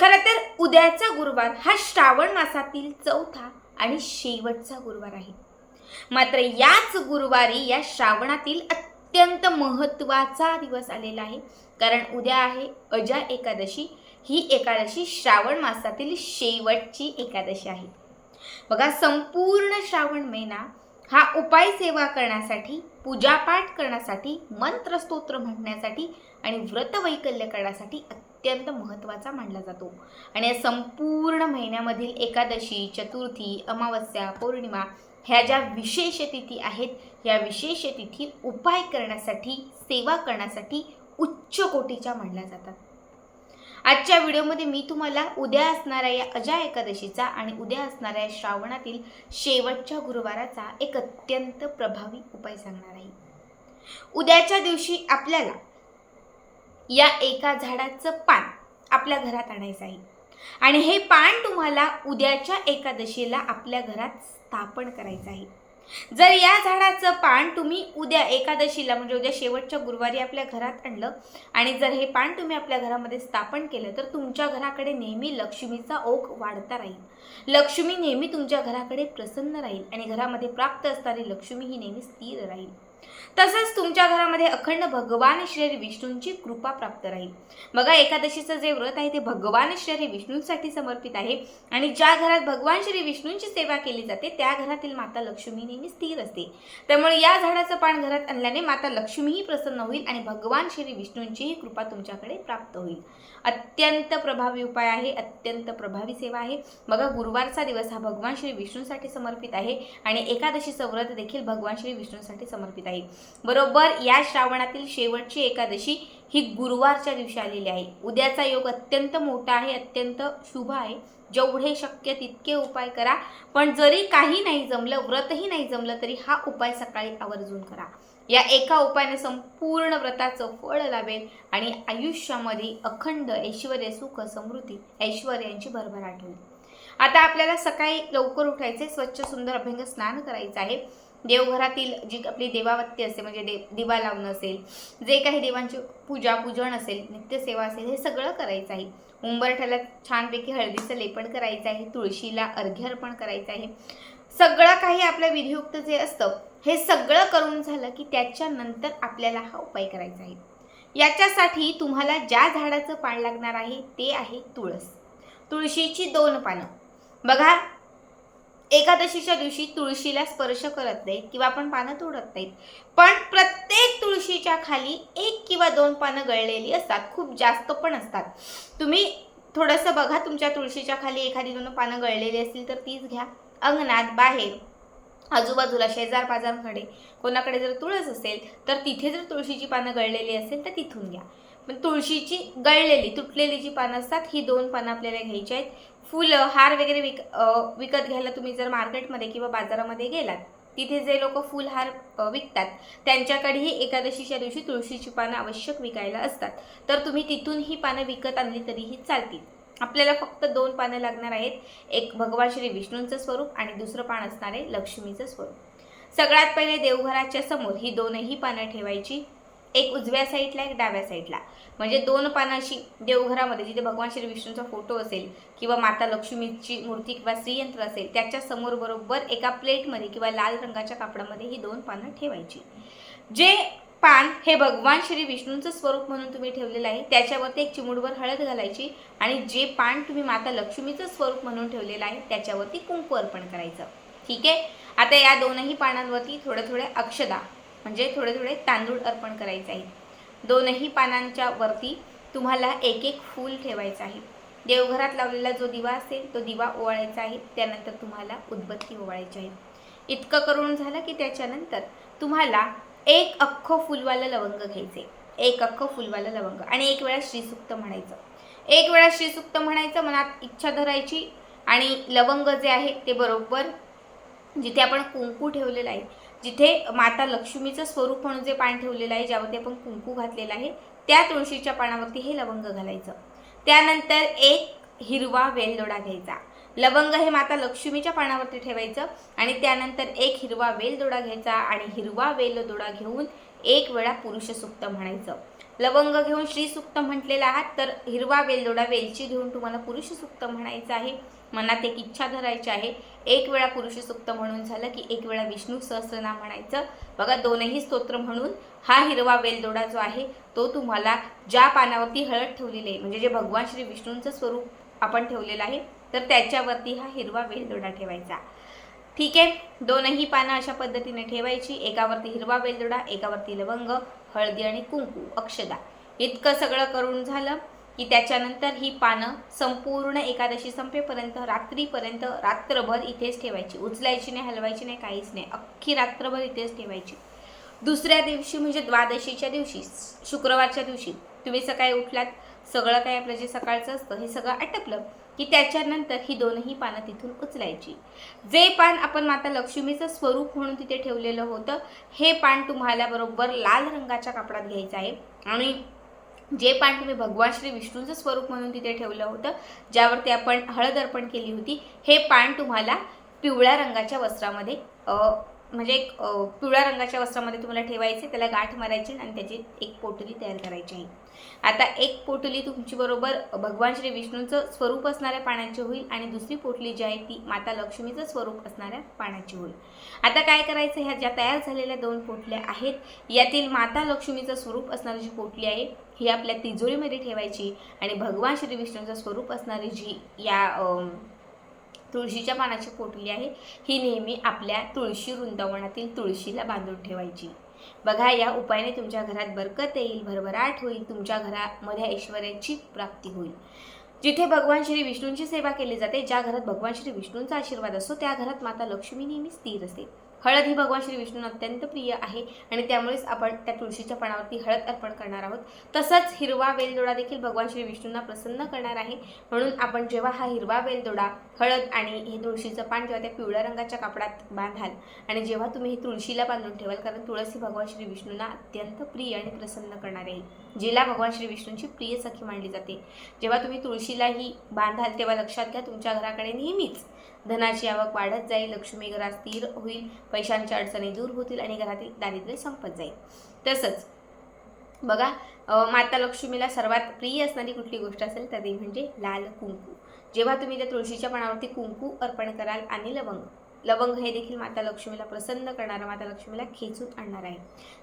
खरं तर उद्याचा गुरुवार हा श्रावण मासातील चौथा आणि शेवटचा गुरुवार आहे. मात्र याच गुरुवारी या श्रावणातील अत्यंत महत्त्वाचा दिवस आलेला आहे. कारण उद्या आहे अजा एकादशी. ही एकादशी श्रावण मासातील शेवटची एकादशी आहे. बघा संपूर्ण श्रावण महिना हा उपाय सेवा करण्यासाठी पूजापाठ करण्यासाठी मंत्रस्तोत्र म्हणण्यासाठी आणि व्रतवैकल्य करण्यासाठी अत्यंत महत्त्वाचा मानला जातो. आणि या संपूर्ण महिन्यामधील एकादशी चतुर्थी अमावस्या पौर्णिमा ह्या ज्या विशेष तिथी आहेत या विशेष तिथी उपाय करण्यासाठी सेवा करण्यासाठी उच्च कोटीच्या मानल्या जातात. आजच्या व्हिडिओमध्ये मी तुम्हाला उद्या असणाऱ्या या अजा एकादशीचा आणि उद्या असणाऱ्या या श्रावणातील शेवटच्या गुरुवाराचा एक अत्यंत प्रभावी उपाय सांगणार आहे. उद्याच्या दिवशी आपल्याला या एका झाडाचं पान आपल्या घरात आणायचं आहे. आणि हे पान तुम्हाला उद्याच्या एकादशीला आपल्या घरात स्थापन करायचं आहे. जर या झाडाचं पान तुम्ही उद्या एकादशीला म्हणजे उद्या शेवटच्या गुरुवारी आपल्या घरात आणलं आणि जर हे पान तुम्ही आपल्या घरामध्ये स्थापन केलं तर तुमच्या घराकडे नेहमी लक्ष्मीचा ओघ वाढता राहील. लक्ष्मी नेहमी तुमच्या घराकडे प्रसन्न राहील आणि घरामध्ये प्राप्त असणारी लक्ष्मी ही नेहमी स्थिर राहील. तसंच तुमच्या घरामध्ये अखंड भगवान श्री विष्णूंची कृपा प्राप्त राहील. बघा एकादशीचं जे व्रत आहे ते भगवान श्री विष्णूंसाठी समर्पित आहे आणि ज्या घरात भगवान श्री विष्णूंची सेवा केली जाते त्या घरातील माता लक्ष्मी नेहमी स्थिर असते. त्यामुळे या झाडाचं पान घरात आणल्याने माता लक्ष्मीही प्रसन्न होईल आणि भगवान श्री विष्णूंचीही कृपा तुमच्याकडे प्राप्त होईल. अत्यंत प्रभावी उपाय आहे अत्यंत प्रभावी सेवा आहे. बघा गुरुवारचा दिवस हा भगवान श्री विष्णूंसाठी समर्पित आहे आणि एकादशीचं व्रत देखील भगवान श्री विष्णूंसाठी समर्पित आहे. बरोबर या श्रावणातील शेवटची एकादशी ही गुरुवारच्या दिवशी आलेली आहे. उद्याचा योग अत्यंत मोठा आहे अत्यंत शुभ आहे. जेवढे शक्य तितके उपाय करा. पण जरी काही नाही जमलं व्रतही नाही जमलं तरी हा उपाय सकाळी आवर्जून करा. या एका उपायाने संपूर्ण व्रताचं फळ लाभेल आणि आयुष्यामध्ये अखंड ऐश्वर सुख समृद्धी ऐश्वर्यांची भरभराट होईल. आता आपल्याला सकाळी लवकर उठायचे स्वच्छ सुंदर अभ्यंग स्नान करायचं आहे. देवघरातील जी आपली देवावत्ती असते म्हणजे दे दिवा लावणं असेल जे काही देवांची पूजा पूजन असेल नित्यसेवा असेल हे सगळं करायचं आहे. उंबरठ्याला छानपैकी हळदीचं लेपन करायचं आहे तुळशीला अर्घ्य अर्पण करायचं आहे. सगळं काही आपल्या विधियुक्त जे असतं हे सगळं करून झालं की त्याच्यानंतर आपल्याला हा उपाय करायचा आहे. याच्यासाठी तुम्हाला ज्या झाडाचं पान लागणार आहे ते आहे तुळस. तुळशीची दोन पानं. बघा एकादशीच्या दिवशी तुळशीला स्पर्श करत नाहीत किंवा आपण पानं तोडत नाहीत. पण प्रत्येक तुळशीच्या खाली एक किंवा दोन पानं गळलेली असतात खूप जास्त पण असतात. तुम्ही थोडंसं बघा तुमच्या तुळशीच्या खाली एखादी दोन पानं गळलेली असतील तर तीच घ्या. अंगणात बाहेर आजूबाजूला शेजार पाजारकडे कोणाकडे जर तुळस असेल तर तिथे जर तुळशीची पानं गळलेली असेल तर तिथून घ्या. पण तुळशीची गळलेली तुटलेली जी पानं असतात ही दोन पानं आपल्याला घ्यायची आहेत. फुलं हार वगैरे विक विकत घ्यायला तुम्ही जर मार्केटमध्ये किंवा बाजारामध्ये गेलात तिथे जे लोक फुलहार विकतात त्यांच्याकडेही एकादशीच्या दिवशी तुळशीची पानं आवश्यक विकायला असतात. तर तुम्ही तिथून ही पानं विकत आणली तरीही चालतील. आपल्याला फक्त दोन पानं लागणार आहेत. एक भगवान श्री विष्णूंचं स्वरूप आणि दुसरं पान असणारे लक्ष्मीचं स्वरूप. सगळ्यात पहिले देवघराच्या समोर ही दोनही पानं ठेवायची. एक उजव्या साईडला एक डाव्या साईडला. म्हणजे दोन पानाशी देवघरामध्ये जिथे भगवान श्री विष्णूचा फोटो असेल किंवा माता लक्ष्मीची मूर्ती किंवा श्रीयंत्र असेल त्याच्यासमोर बरोबर एका प्लेटमध्ये किंवा लाल रंगाच्या कापडामध्ये ही दोन पानं ठेवायची. जे पान हे भगवान श्री विष्णूंचं स्वरूप म्हणून तुम्ही ठेवलेलं आहे त्याच्यावरती एक चिमुडवर हळद घालायची आणि जे पान तुम्ही माता लक्ष्मीचं स्वरूप म्हणून ठेवलेलं आहे त्याच्यावरती कुंकू अर्पण करायचं. ठीक आहे? आता या दोनही पानांवरती थोडे थोडे अक्षदा म्हणजे थोडे थोडे तांदूळ अर्पण करायचे आहेत दोनही पानांच्या वरती तुम्हाला एक एक फूल ठेवायचं आहे. देवघरात लावलेला जो दिवा असेल तो दिवा ओवाळायचा आहे. त्यानंतर तुम्हाला उदबत्ती ओवाळायची आहे. इतकं करून झालं की त्याच्यानंतर तुम्हाला एक अख्खं फुलवालं लवंग घ्यायचे एक अख्खं फुलवालं लवंग. आणि एक वेळा श्रीसुक्त म्हणायचं. एक वेळा श्रीसुक्त म्हणायचं मनात इच्छा धरायची. आणि लवंग जे आहे ते बरोबर जिथे आपण कुंकू ठेवलेलं आहे जिथे माता लक्ष्मीचं स्वरूप म्हणून जे पान ठेवलेलं आहे ज्यावरती आपण कुंकू घातलेलं आहे त्या तुळशीच्या पानावरती हे लवंग घालायचं. त्यानंतर एक हिरवा वेलदोडा घ्यायचा. लवंग हे माता लक्ष्मीच्या पानावरती ठेवायचं आणि त्यानंतर एक हिरवा वेलदोडा घ्यायचा आणि हिरवा वेलदोडा घेऊन एक वेळा पुरुष सुक्त म्हणायचं. लवंग घेऊन श्री सुक्त म्हटलेलं आहात तर हिरवा वेलदोडा वेलची घेऊन तुम्हाला पुरुष सुक्त म्हणायचं आहे. मनात एक इच्छा धरायची आहे. एक वेळा पुरुष सुक्त म्हणून झालं की एक वेळा विष्णू सहस्रनाम म्हणायचं. बघा दोनही स्तोत्र म्हणून हा हिरवा वेलदोडा जो आहे तो तुम्हाला ज्या पानावरती हळद ठेवलेली आहे म्हणजे जे भगवान श्री विष्णूंचं स्वरूप आपण ठेवलेलं आहे तर त्याच्यावरती हा हिरवा वेलदोडा ठेवायचा. ठीक आहे. दोनही पानं अशा पद्धतीने ठेवायची. एकावरती हिरवा वेलदोडा एकावरती लवंग हळदी आणि कुंकू अक्षदा. इतकं सगळं करून झालं की त्याच्यानंतर ही पानं संपूर्ण एकादशी संपेपर्यंत रात्रीपर्यंत रात्रभर इथेच ठेवायची. उचलायची नाही हलवायची नाही काहीच नाही. अख्खी रात्रभर इथेच ठेवायची. दुसऱ्या दिवशी म्हणजे द्वादशीच्या दिवशी शुक्रवारच्या दिवशी तुम्ही सकाळी उठलात सगळं काही आपलं जे सकाळचं असतं हे सगळं आटपलं. की त्याच्यानंतर ही दोनही पानं तिथून उचलायची. जे पान आपण माता लक्ष्मीचं स्वरूप म्हणून तिथे ठेवलेलं होतं हे पान तुम्हाला बरोबर लाल रंगाच्या कापडात घ्यायचं आहे. आणि जे पान तुम्ही भगवान श्री विष्णूंचं स्वरूप म्हणून तिथे ठेवलं होतं ज्यावरती आपण हळद अर्पण केली होती हे पान तुम्हाला पिवळ्या रंगाच्या वस्त्रामध्ये म्हणजे एक पिवळ्या रंगाच्या वस्त्रामध्ये तुम्हाला ठेवायचे त्याला गाठ मारायची आणि त्याची एक पोटली तयार करायची आहे. आता एक पोटली तुमची बरोबर भगवान श्री विष्णूंचं स्वरूप असणाऱ्या पाण्याची होईल आणि दुसरी पोटली जी आहे ती माता लक्ष्मीचं स्वरूप असणाऱ्या पाण्याची होईल. आता काय करायचं? ह्या ज्या तयार झालेल्या दोन पोटल्या आहेत यातील माता लक्ष्मीचं स्वरूप असणारी जी पोटली आहे ही आपल्या तिजोरीमध्ये ठेवायची आणि भगवान श्री विष्णूचं स्वरूप असणारी जी या तुळशीच्या पानाची पोटली आहे ही नेहमी आपल्या तुळशी वृंदावनातील तुळशीला बांधून ठेवायची. बघा या उपायाने तुमच्या घरात बरकत येईल भरभराट होईल तुमच्या घरामध्ये ऐश्वर्याची प्राप्ती होईल. जिथे भगवान श्री विष्णूंची सेवा केली जाते ज्या घरात भगवान श्री विष्णूंचा आशीर्वाद असतो त्या घरात माता लक्ष्मी नेहमी स्थिर असते. हळद ही भगवान श्री विष्णूंना अत्यंत प्रिय आहे आणि त्यामुळेच आपण त्या तुळशीच्या पानावरती हळद अर्पण करणार आहोत. तसंच हिरवा वेलदोडा देखील भगवान श्री विष्णूंना प्रसन्न करणार आहे. म्हणून आपण जेव्हा हा हिरवा वेलदोडा हळद आणि हे तुळशीचं पान जेव्हा त्या पिवळ्या रंगाच्या कापडात बांधाल आणि जेव्हा तुम्ही हे तुळशीला बांधून ठेवाल कारण तुळस ही भगवान श्री विष्णूंना अत्यंत प्रिय आणि प्रसन्न करणारी आहे. जिला भगवान श्री विष्णूंची प्रिय सखी मानली जाते. जेव्हा तुम्ही तुळशीला ही बांधाल तेव्हा लक्षात घ्या तुमच्या घराकडे नेहमीच धनाची आवक वाढत जाईल लक्ष्मी घरात स्थिर होईल पैशांच्या अडचणी दूर होतील आणि घरातील दारिद्र्य संपत जाईल. तसंच बघा माता लक्ष्मीला सर्वात प्रिय असणारी कुठली गोष्ट असेल तर ती म्हणजे लाल कुंकू. जेव्हा तुम्ही त्या तुळशीच्या पानावरती कुंकू अर्पण कराल आणि लवंग लवंग हे देखील माता लक्ष्मीला प्रसन्न करणारं माता लक्ष्मीला खेचून आणणार आहे.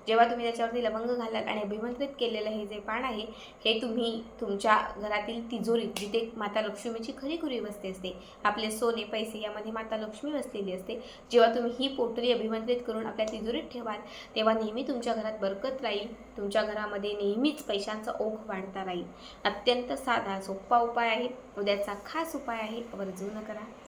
जेव्हा तुम्ही त्याच्यावरती लवंग घालाल आणि अभिमंत्रित केलेलं हे जे पान आहे हे तुम्ही तुमच्या घरातील तिजोरीत जिथे माता लक्ष्मीची खरी खुरी वस्ती असते आपले सोने पैसे यामध्ये माता लक्ष्मी वसलेली असते जेव्हा तुम्ही ही पोटरी अभिमंत्रित करून आपल्या तिजोरीत ठेवाल तेव्हा नेहमी तुमच्या घरात बरकत राहील तुमच्या घरामध्ये नेहमीच पैशांचा ओघ वाढता राहील. अत्यंत साधा सोपा उपाय आहे उद्याचा खास उपाय आहे आवर्जून करा.